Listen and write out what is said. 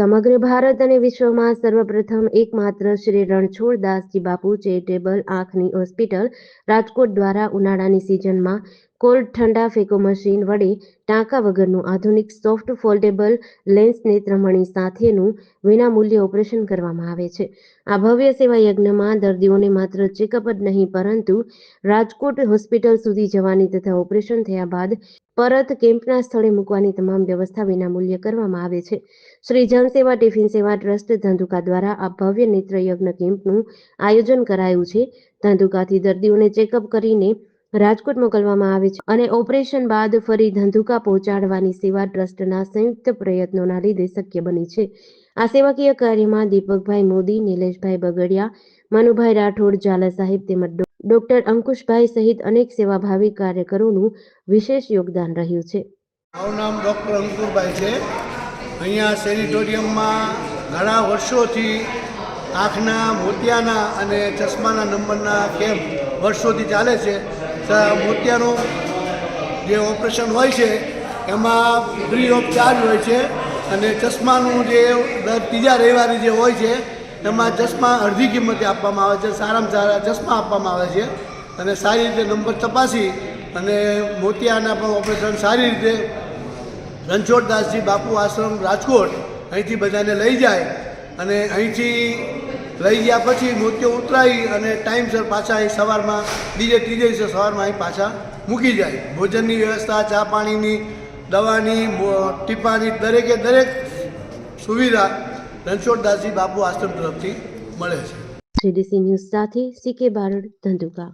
સમગ્ર ભારત અને વિશ્વમાં સર્વપ્રથમ એકમાત્ર શ્રી રણછોડદાસજી બાપુ ચેરિટેબલ આંખની હોસ્પિટલ રાજકોટ દ્વારા ઉનાળાની સિઝનમાં કોલ્ડ ઠંડા ફેકો મશીન વડે ટાંકા વગરનું આધુનિક સોફ્ટ ફોલ્ડેબલ લેન્સ નેત્રમણી સાથેનું વિનામૂલ્ય ઓપરેશન કરવામાં આવે છે. આ ભવ્ય સેવા યજ્ઞમાં દર્દીઓને માત્ર ચેકઅપ જ નહીં, પરંતુ રાજકોટ હોસ્પિટલ સુધી જવાની તથા ઓપરેશન થયા બાદ પરત કેમ્પના સ્થળે મૂકવાની તમામ વ્યવસ્થા વિનામૂલ્ય કરવામાં આવે છે. શ્રી જનસેવા ટિફિન સેવા ટ્રસ્ટ ધંધુકા દ્વારા આ ભવ્ય નેત્ર યજ્ઞ કેમ્પનું આયોજન કરાયું છે. ધંધુકાથી દર્દીઓને ચેકઅપ કરીને રાજકોટ મોકલવામાં આવે છે અને ઓપરેશન બાદ ફરી ધંધુકા પહોંચાડવાની સેવા ટ્રસ્ટના સંયુક્ત પ્રયત્નોના લીધે શક્ય બની છે. આ સેવાકીય કાર્યમાં દીપકભાઈ મોદી, નિલેશભાઈ બગડિયા, મનુભાઈ રાઠોડ, ઝાલા સાહેબ તેમજ ડોક્ટર અંકુશભાઈ સહિત અનેક સેવાભાવી કાર્યકરોનું વિશેષ યોગદાન રહ્યું છે. મારું નામ ડૉક્ટર અંકુરભાઈ છે. અહીંયા સેનિટોરિયમમાં ઘણા વર્ષોથી આંખના મોતિયાના અને ચશ્માના નંબરના કેમ્પ વર્ષોથી ચાલે છે. મોતિયાનું જે ઓપરેશન હોય છે, એમાં ફ્રી ઓફ ચાર્જ હોય છે અને ચશ્માનું જે દર ત્રીજા રવિવારે જે હોય છે, એમાં ચશ્મા અડધી કિંમતે આપવામાં આવે છે, સારામાં સારા ચશ્મા આપવામાં આવે છે અને સારી રીતે નંબર તપાસી અને મોતિયાના પણ ઓપરેશન સારી રીતે રણછોડદાસજી બાપુ આશ્રમ રાજકોટ અહીંથી બધાને લઈ જાય અને અહીંથી લઈ ગયા પછી મૂર્તિઓ ઉતરાવી અને ટાઈમસર પાછા અહીં સવારમાં, બીજે ત્રીજે દિવસે સવારમાં અહીં પાછા મૂકી જાય. ભોજનની વ્યવસ્થા, ચા પાણીની, દવાની ટીપાની દરેકે દરેક સુવિધા રણછોડદાસજી બાપુ આશ્રમ તરફથી મળે છે. સીડીસી ન્યૂઝ સાથે સીકે બારડ ધંધુકા.